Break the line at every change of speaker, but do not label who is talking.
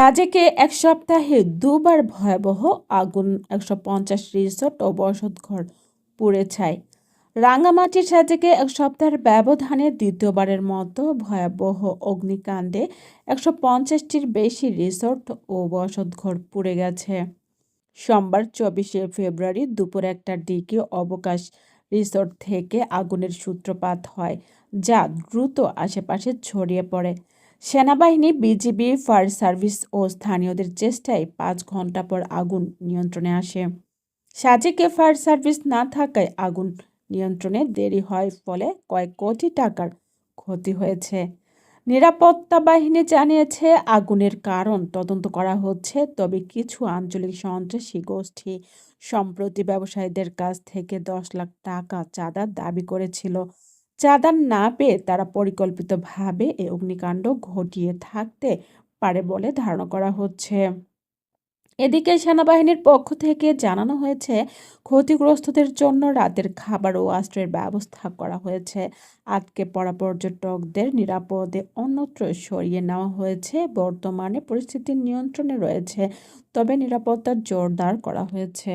সাজেকে এক সপ্তাহে দুবার ভয়াবহ আগুন, একশো পঞ্চাশ রিসোর্ট ও বসতঘর পুড়ে ছাই রাঙামাটির সাজেকে এক সপ্তাহের ব্যবধানে দ্বিতীয়বারের মতো ভয়াবহ অগ্নিকাণ্ডে একশো পঞ্চাশটির বেশি রিসোর্ট ও বসতঘর পুড়ে গেছে। সোমবার চব্বিশে ফেব্রুয়ারি দুপুর একটার দিকে অবকাশ রিসোর্ট থেকে আগুনের সূত্রপাত হয়, যা দ্রুত আশেপাশে ছড়িয়ে পড়ে। সেনাবাহিনী, বিজিবি, ফায়ার সার্ভিস ও স্থানীয়দের চেষ্টায় পাঁচ ঘণ্টা পর আগুন নিয়ন্ত্রণে আসে। সাজেকে ফায়ার সার্ভিস না থাকায় আগুন নিয়ন্ত্রণে দেরি হয় ফলে কয়েক কোটি টাকার ক্ষতি হয়েছে। নিরাপত্তা বাহিনী জানিয়েছে, আগুনের কারণ তদন্ত করা হচ্ছে, তবে কিছু আঞ্চলিক সন্ত্রাসী গোষ্ঠী সম্প্রতি ব্যবসায়ীদের কাছ থেকে দশ লাখ টাকা চাঁদা দাবি করেছিল। চাঁদা না পেয়ে তারা পরিকল্পিতভাবে এই অগ্নিকাণ্ড ঘটিয়ে থাকতে পারে বলে ধারণা করা হচ্ছে। এদিকে সেনাবাহিনীর পক্ষ থেকে জানানো হয়েছে, ক্ষতিগ্রস্তদের জন্য রাতের খাবার ও আশ্রয়ের ব্যবস্থা করা হয়েছে। আটকে পড়া পর্যটকদের নিরাপদে অন্যত্র সরিয়ে নেওয়া হয়েছে। বর্তমানে পরিস্থিতি নিয়ন্ত্রণে রয়েছে, তবে নিরাপত্তা জোরদার করা হয়েছে।